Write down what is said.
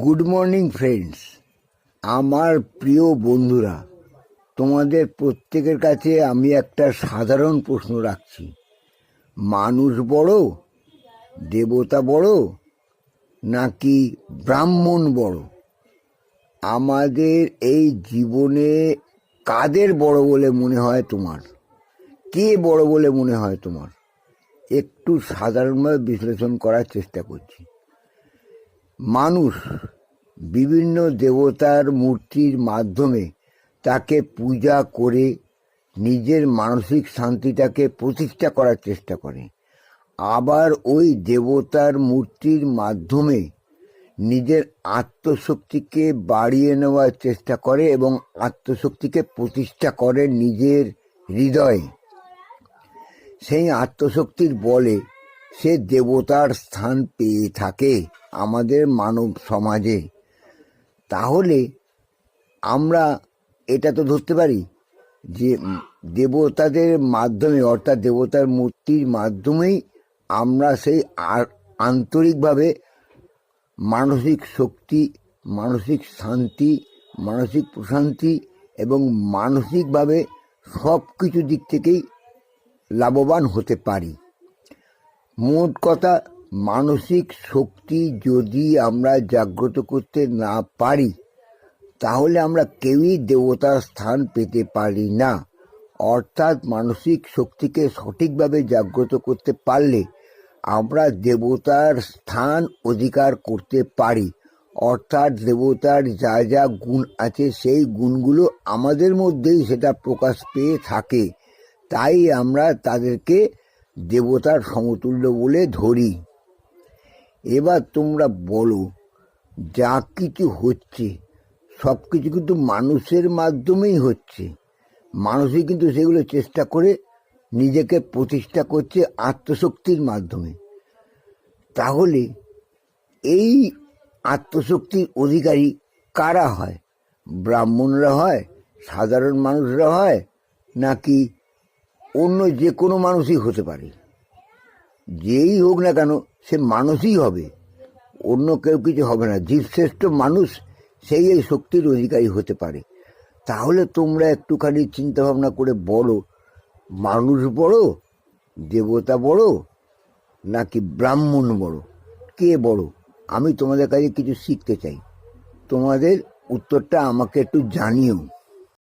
Good morning friends আমার প্রিয় বন্ধুরা, তোমাদের প্রত্যেকের কাছে আমি একটা সাধারণ প্রশ্ন রাখছি। মানুষ বড়, দেবতা বড়, নাকি ব্রাহ্মণ বড়? আমাদের এই জীবনে কাদের বড় বলে মনে হয় তোমার? কে বড় বলে মনে হয় তোমার? একটু সাধারণভাবে বিশ্লেষণ করার চেষ্টা করছি। মানুষ বিভিন্ন দেবতার মূর্তির মাধ্যমে তাকে পূজা করে নিজের মানসিক শান্তিটাকে প্রতিষ্ঠা করার চেষ্টা করে। আবার ওই দেবতার মূর্তির মাধ্যমে নিজের আত্মশক্তিকে বাড়িয়ে নেওয়ার চেষ্টা করে এবং আত্মশক্তিকে প্রতিষ্ঠা করে নিজের হৃদয়ে। সেই আত্মশক্তির বলে সে দেবতার স্থান পেয়ে থাকে আমাদের মানব সমাজে। তাহলে আমরা এটা তো ধরতে পারি যে দেবতাদের মাধ্যমে, অর্থাৎ দেবতার মূর্তির মাধ্যমেই আমরা সেই আন্তরিকভাবে মানসিক শক্তি, মানসিক শান্তি, মানসিক প্রশান্তি এবং মানসিকভাবে সব কিছু দিক থেকেই লাভবান হতে পারি। মোট কথা, মানসিক শক্তি যদি আমরা জাগ্রত করতে না পারি, তাহলে আমরা কেউই দেবতার স্থান পেতে পারি না। অর্থাৎ মানসিক শক্তিকে সঠিকভাবে জাগ্রত করতে পারলে আমরা দেবতার স্থান অধিকার করতে পারি। অর্থাৎ দেবতার যা যা গুণ আছে, সেই গুণগুলো আমাদের মধ্যেই সেটা প্রকাশ পেয়ে থাকে। তাই আমরা তাদেরকে দেবতার সমতুল্য বলে ধরি। এবার তোমরা বলো, যা কিছু হচ্ছে, সব কিছু কিন্তু মানুষের মাধ্যমেই হচ্ছে। মানুষই কিন্তু সেগুলো চেষ্টা করে নিজেকে প্রতিষ্ঠা করছে আত্মশক্তির মাধ্যমে। তাহলে এই আত্মশক্তির অধিকারী কারা হয়? ব্রাহ্মণরা হয়? সাধারণ মানুষরা হয়? নাকি অন্য যে কোনো মানুষই হতে পারে। যেই হোক না কেন, সে মানুষই হবে। অন্য কেউ কিছু হবে না। জীবশ্রেষ্ঠ মানুষ, সেই এই শক্তির অধিকারী হতে পারে। তাহলে তোমরা একটুখানি চিন্তা ভাবনা করে বলো, মানুষ বড়, দেবতা বড়, নাকি ব্রাহ্মণ বড়? কে বড়? আমি তোমাদের কাছে কিছু শিখতে চাই। তোমাদের উত্তরটা আমাকে একটু জানিও।